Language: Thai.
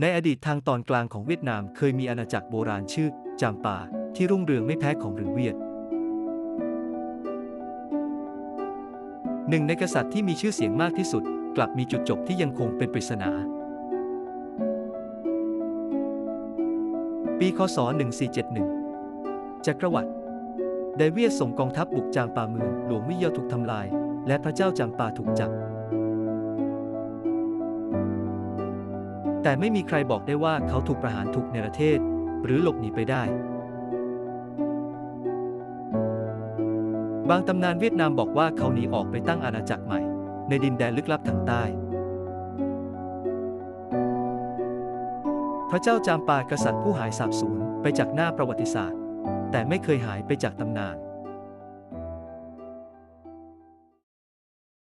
ในอดีตทางตอนกลางของเวียดนามเคยมีอาณาจักรโบราณชื่อ จามปาที่รุ่งเรืองไม่แพ้ของหรือเวียด หนึ่งในกษัตริย์ที่มีชื่อเสียงมากที่สุด กลับมีจุดจบที่ยังคงเป็นปริศนาปีคศ 1471 จักรวรรดิไดเวียส่งกองทัพบุกจามปาเมือง หลวงวิเยาถูกทำลาย และพระเจ้าจามปาถูกจับ แต่ไม่มีใครบอกได้ว่าเขาถูกประหารถูกเนรเทศ หรือหลบหนีไปได้ บางตำนานเวียดนามบอกว่าเขาหนีออกไปตั้งอาณาจักรใหม่ ในดินแดนลึกลับทางใต้ พระเจ้าจามปากษัตริย์ผู้หายสาบสูญไปจากหน้าประวัติศาสตร์ แต่ไม่เคยหายไปจากตำนาน